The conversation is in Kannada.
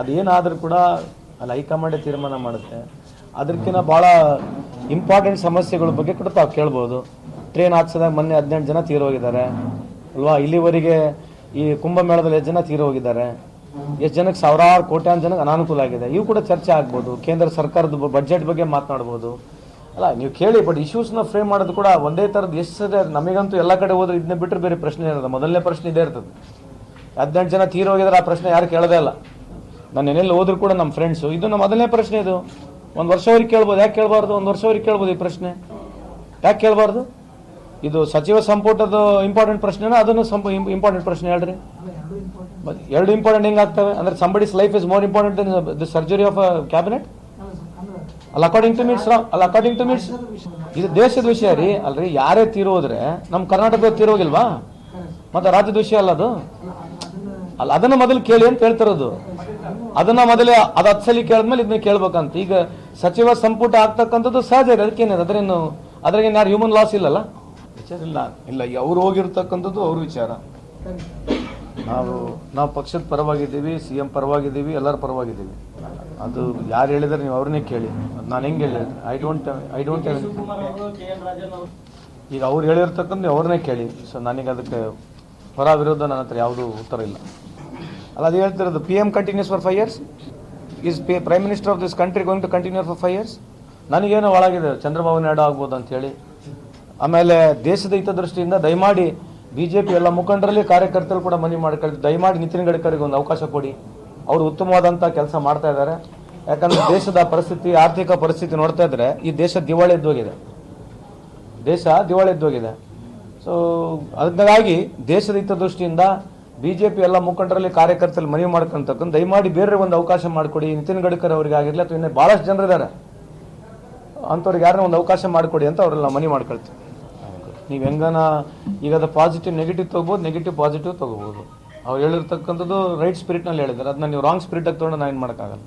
ಅದೇನಾದರೂ ಕೂಡ ಅಲ್ಲಿ ಹೈಕಮಾಂಡೇ ತೀರ್ಮಾನ ಮಾಡುತ್ತೆ. ಅದಕ್ಕಿಂತ ಭಾಳ ಇಂಪಾರ್ಟೆಂಟ್ ಸಮಸ್ಯೆಗಳ ಬಗ್ಗೆ ಕೂಡ ತಾವು ಕೇಳ್ಬೋದು. ಟ್ರೈನ್ ಹಾಕ್ಸಿದಾಗ ಮೊನ್ನೆ ಹದಿನೆಂಟು ಜನ ತೀರೋಗಿದ್ದಾರೆ. ಅಲ್ವಾ? ಇಲ್ಲಿವರೆಗೆ ಈ ಕುಂಭಮೇಳದಲ್ಲಿ ಎಷ್ಟು ಜನ ತೀರೋಗಿದ್ದಾರೆ? ಎಷ್ಟು ಜನಕ್ಕೆ ಸಾವಿರಾರು ಕೋಟ್ಯಾಂತರ ಜನಕ್ಕೆ ಅನಾನುಕೂಲ ಆಗಿದೆ. ಇವು ಕೂಡ ಚರ್ಚೆ ಆಗ್ಬೋದು. ಕೇಂದ್ರ ಸರ್ಕಾರದ ಬಜೆಟ್ ಬಗ್ಗೆ ಮಾತನಾಡ್ಬೋದು. ಅಲ್ಲ, ನೀವು ಕೇಳಿ ಬಟ್ ಇಶ್ಯೂಸ್ನ ಫ್ರೇಮ್ ಮಾಡೋದು ಕೂಡ ಒಂದೇ ಥರದ್ದು ಎಷ್ಟು ಸರಿ ನಮಗಂತೂ ಎಲ್ಲ ಕಡೆ ಹೋದ್ರೆ ಇದನ್ನ ಬಿಟ್ಟರೆ ಬೇರೆ ಪ್ರಶ್ನೆ ಇರೋದು ಮೊದಲನೇ ಪ್ರಶ್ನೆ ಇದೇ ಇರ್ತದೆ. ಹದಿನೆಂಟು ಜನ ತೀರೋಗಿದ್ರೆ ಆ ಪ್ರಶ್ನೆ ಯಾರು ಕೇಳೋದೇ ಇಲ್ಲ. ನಾನು ಏನೆಲ್ಲ ಹೋದ್ರು ಕೂಡ ನಮ್ಮ ಫ್ರೆಂಡ್ಸು ಇದು ನಮ್ಮ ಮೊದಲನೇ ಪ್ರಶ್ನೆ ಇದು. ಒಂದು ವರ್ಷವರೆಗೆ ಕೇಳ್ಬೋದು. ಯಾಕೆ ಕೇಳಬಾರ್ದು? ಒಂದು ವರ್ಷವರೆಗೆ ಕೇಳ್ಬೋದು ಈ ಪ್ರಶ್ನೆ. ಯಾಕೆ ಕೇಳಬಾರ್ದು? ಇದು ಸಚಿವ ಸಂಪುಟದ ಇಂಪಾರ್ಟೆಂಟ್ ಪ್ರಶ್ನೆನ? ಅದನ್ನು ಸಂಪ ಇಂಪಾರ್ಟೆಂಟ್ ಪ್ರಶ್ನೆ ಹೇಳ್ರಿ. ಎರಡು ಇಂಪಾರ್ಟೆಂಟ್ ಹೆಂಗೆ ಆಗ್ತವೆ? ಅಂದ್ರೆ somebody's life is more important than the surgery of cabinet ಅಲ್ಲ ಅಕಾರ್ಡಿಂಗ್ ಟು ಮೀಟ್ಸ್ ಅಲ್ಲ ಅಕಾರ್ಡಿಂಗ್ ಟು ಮೀಟ್ಸ್ ಇದು ದೇಶದ ವಿಷಯ ರೀ. ಅಲ್ರಿ, ಯಾರೇ ತೀರೋದ್ರೆ ನಮ್ಮ ಕರ್ನಾಟಕದ ತೀರೋಗಿಲ್ವಾ? ಮತ್ತೆ ರಾಜ್ಯದ ವಿಷಯ ಅಲ್ಲ ಅದು? ಅಲ್ಲ ಅದನ್ನ ಮೊದಲು ಕೇಳಿ ಅಂತ ಹೇಳ್ತಿರೋದು. ಅದನ್ನ ಮೊದಲೇ ಅದು ಹತ್ತು ಸಲ ಕೇಳಿದ್ಮೇಲೆ ಇದನ್ನ ಕೇಳ್ಬೇಕಂತ. ಈಗ ಸಚಿವ ಸಂಪುಟ ಆಗ್ತಕ್ಕಂಥದ್ದು ಸಹಜ ಇದೆ ಅದಕ್ಕೇನಿದೆ ಅದ್ರೇನು ಅದ್ರಾಗೇನು ಯಾರು ಹ್ಯೂಮನ್ ಲಾಸ್ ಇಲ್ಲಲ್ಲ? ವಿಚಾರ ಇಲ್ಲ. ಇಲ್ಲ ಅವ್ರು ಹೋಗಿರ್ತಕ್ಕಂಥದ್ದು ಅವ್ರ ವಿಚಾರ. ನಾವು ನಾವು ಪಕ್ಷದ ಪರವಾಗಿದ್ದೀವಿ ಸಿ ಎಂ ಪರವಾಗಿದ್ದೀವಿ ಎಲ್ಲರ ಪರವಾಗಿದ್ದೀವಿ. ಅದು ಯಾರು ಹೇಳಿದ್ರೆ ನೀವು ಅವ್ರನ್ನೇ ಕೇಳಿ. ನಾನು ಹೆಂಗೆ ಹೇಳಿ ಐ ಡೋಂಟ್ ಐ ಡೋಂಟ್ ಈಗ ಅವ್ರು ಹೇಳಿರ್ತಕ್ಕಂಥ ನೀವು ಅವ್ರನ್ನೇ ಕೇಳಿ. ಸೊ ನನಗೆ ಅದಕ್ಕೆ ಪರ ವಿರುದ್ಧ ನನ್ನ ಹತ್ರ ಯಾವುದೂ ಉತ್ತರ ಇಲ್ಲ. ಅಲ್ಲ, ಅದು ಹೇಳ್ತಿರೋದು P M continues for five years is P prime minister of this country going to continue for five years ನನಗೇನು ಒಳಗಿದೆ, ಚಂದ್ರಬಾಬು ನಾಯ್ಡು ಆಗ್ಬೋದು ಅಂಥೇಳಿ ಆಮೇಲೆ ದೇಶದ ಹಿತದೃಷ್ಟಿಯಿಂದ ದಯಮಾಡಿ ಬಿ ಜೆ ಪಿ ಎಲ್ಲ ಮುಖಂಡರಲ್ಲಿ ಕಾರ್ಯಕರ್ತರು ಕೂಡ ಮನವಿ ಮಾಡ್ಕೊಳ್ಳಿ ದಯಮಾಡಿ ನಿತಿನ್ ಗಡ್ಕರಿಗೆ ಒಂದು ಅವಕಾಶ ಕೊಡಿ. ಅವರು ಉತ್ತಮವಾದಂಥ ಕೆಲಸ ಮಾಡ್ತಾ ಇದ್ದಾರೆ. ಯಾಕಂದರೆ ದೇಶದ ಪರಿಸ್ಥಿತಿ, ಆರ್ಥಿಕ ಪರಿಸ್ಥಿತಿ ನೋಡ್ತಾ ಇದ್ರೆ ಈ ದೇಶ ದಿವಾಳಿ ಎದ್ದೋಗಿದೆ ದೇಶ ದಿವಾಳಿ ಎದ್ದೋಗಿದೆ ಸೊ ಅದಕ್ಕಾಗಿ ದೇಶದ ಹಿತದೃಷ್ಟಿಯಿಂದ ಬಿ ಜೆ ಪಿ ಎಲ್ಲ ಮುಖಂಡರಲ್ಲಿ ಕಾರ್ಯಕರ್ತರಲ್ಲಿ ಮನವಿ ಮಾಡ್ಕೊಂತಕ್ಕಂಥ, ದಯಮಾಡಿ ಬೇರೆ ಒಂದು ಅವಕಾಶ ಮಾಡಿಕೊಡಿ. ನಿತಿನ್ ಗಡ್ಕರ್ ಅವರಿಗೆ ಆಗಿರಲಿ ಅಥವಾ ಇನ್ನೂ ಭಾಳಷ್ಟು ಜನರಿದ್ದಾರೆ. ಅಂಥವ್ರಿಗೆ ಯಾರನ್ನ ಒಂದು ಅವಕಾಶ ಮಾಡಿಕೊಡಿ ಅಂತ ಅವರೆಲ್ಲ ಮನವಿ ಮಾಡ್ಕೊಳ್ತೀವಿ. ನೀವು ಹೆಂಗನ ಈಗ ಅದು ಪಾಸಿಟಿವ್ ನೆಗೆಟಿವ್ ತೊಗೋಬೋದು ನೆಗೆಟಿವ್ ಪಾಸಿಟಿವ್ ತೊಗೋಬೋದು. ಅವ್ರು ಹೇಳಿರ್ತಕ್ಕಂಥದ್ದು ರೈಟ್ ಸ್ಪಿರಿಟ್ನಲ್ಲಿ ಹೇಳಿದ್ದಾರೆ. ಅದನ್ನ ನೀವು ರಾಂಗ್ ಸ್ಪಿರಿಟಾಗಿ ತೊಗೊಂಡು ನಾನು ಏನು ಮಾಡೋಕ್ಕಾಗಲ್ಲ.